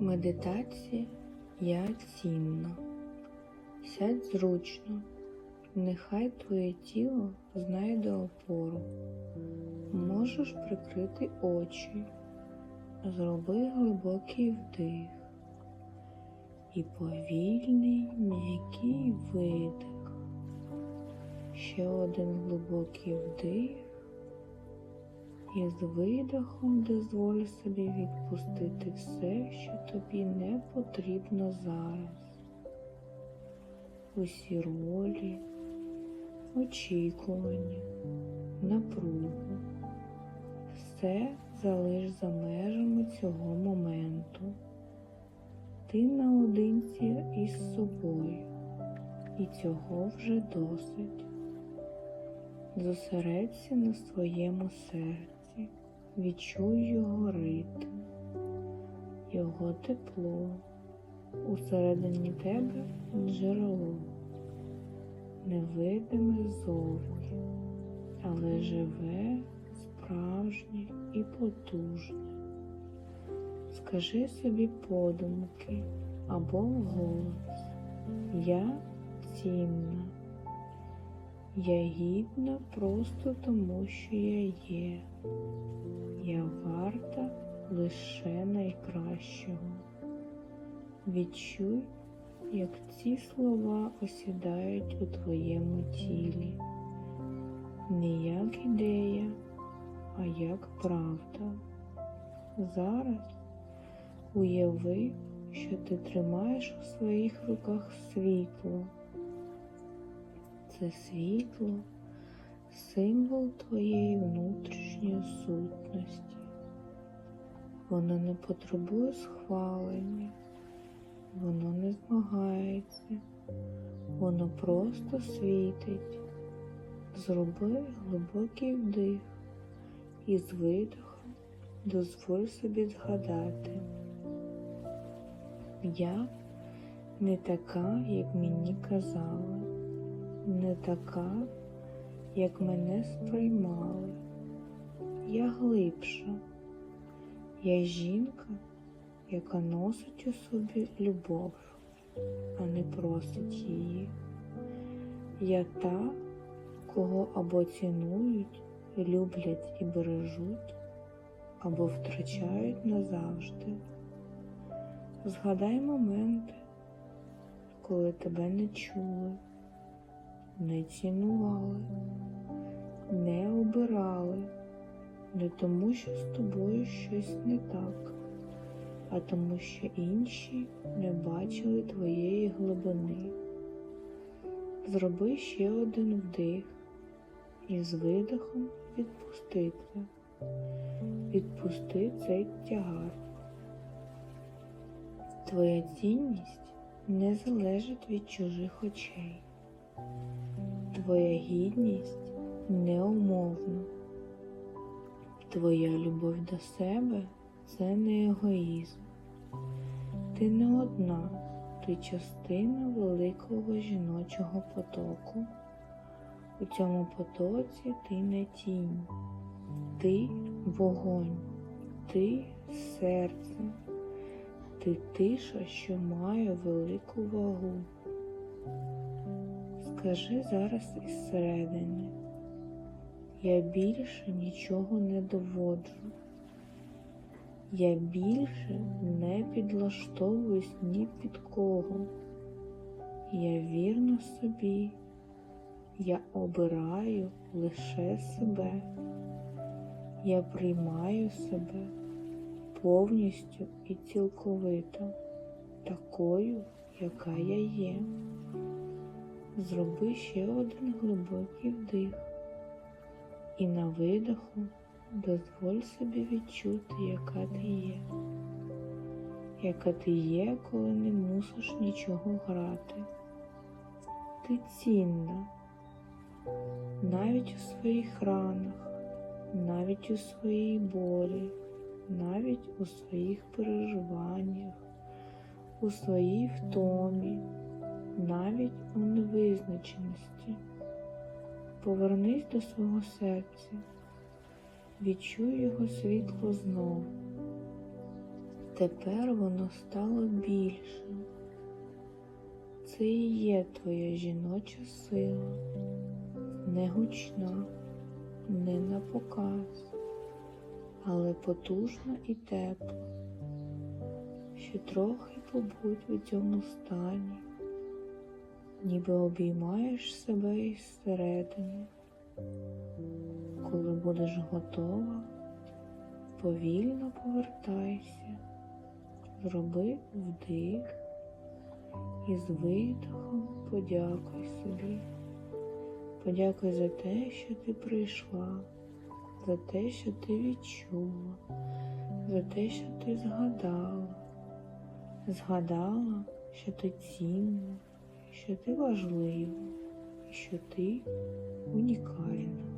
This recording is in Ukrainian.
Медитація я цінна. Сядь зручно, нехай твоє тіло знайде опору. Можеш прикрити очі, зроби глибокий вдих і повільний м'який видих. Ще один глибокий вдих. І з видихом дозволь собі відпустити все, що тобі не потрібно зараз. Усі ролі, очікування, напругу. Все залиш за межами цього моменту. Ти наодинці із собою, і цього вже досить. Зосередься на своєму серці, відчуй його ритм, його тепло, усередині тебе джерело, невидиме зовні, але живе, справжнє і потужне. Скажи собі подумки або вголос Я цінна. Я гідна просто тому, що я є. Я варта лише найкращого. Відчуй, як ці слова осідають у твоєму тілі. Не як ідея, а як правда. Зараз уяви, що ти тримаєш у своїх руках світло це світло, символ твоєї внутрішньої сутності. Воно не потребує схвалення, воно не змагається, воно просто світить. Зроби глибокий вдих і з видихом дозволь собі згадати. Я не така, як мені казали не така, як мене сприймали. Я глибша, я жінка, яка носить у собі любов, а не просить її. Я та, кого або цінують, люблять і бережуть, або втрачають назавжди. Згадай моменти, коли тебе не чули не цінували, не обирали, не тому, що з тобою щось не так, а тому, що інші не бачили твоєї глибини. Зроби ще один вдих і з видихом відпусти це. Відпусти цей тягар. Твоя цінність не залежить від чужих очей. Твоя гідність неумовна. Твоя любов до себе це не егоїзм. Ти не одна, ти частина великого жіночого потоку. У цьому потоці ти не тінь, ти вогонь, ти серце, ти тиша, що має велику вагу. Скажи зараз із середини, я більше нічого не доводжу, я більше не підлаштовуюсь ні під кого. Я вірна собі, я обираю лише себе, я приймаю себе повністю і цілковито такою, яка я є. Зроби ще один глибокий вдих. І на видиху дозволь собі відчути, яка ти є, яка ти є, коли не мусиш нічого грати. Ти цінна. Навіть у своїх ранах, навіть у своїй болі, навіть у своїх переживаннях, у своїй втомі навіть у невизначеності. Повернись до свого серця, відчуй його світло знову. тепер воно стало більшим. Це і є твоя жіноча сила, не гучна, не на показ, але потужна і тепла, що трохи побудь у цьому стані, ніби обіймаєш себе із середини. Коли будеш готова, повільно повертайся, зроби вдих і з видихом подякуй собі. Подякуй за те, що ти прийшла, за те, що ти відчула, за те, що ти згадала. Згадала, що ти цінна, що ти важлива, і що ти унікальна.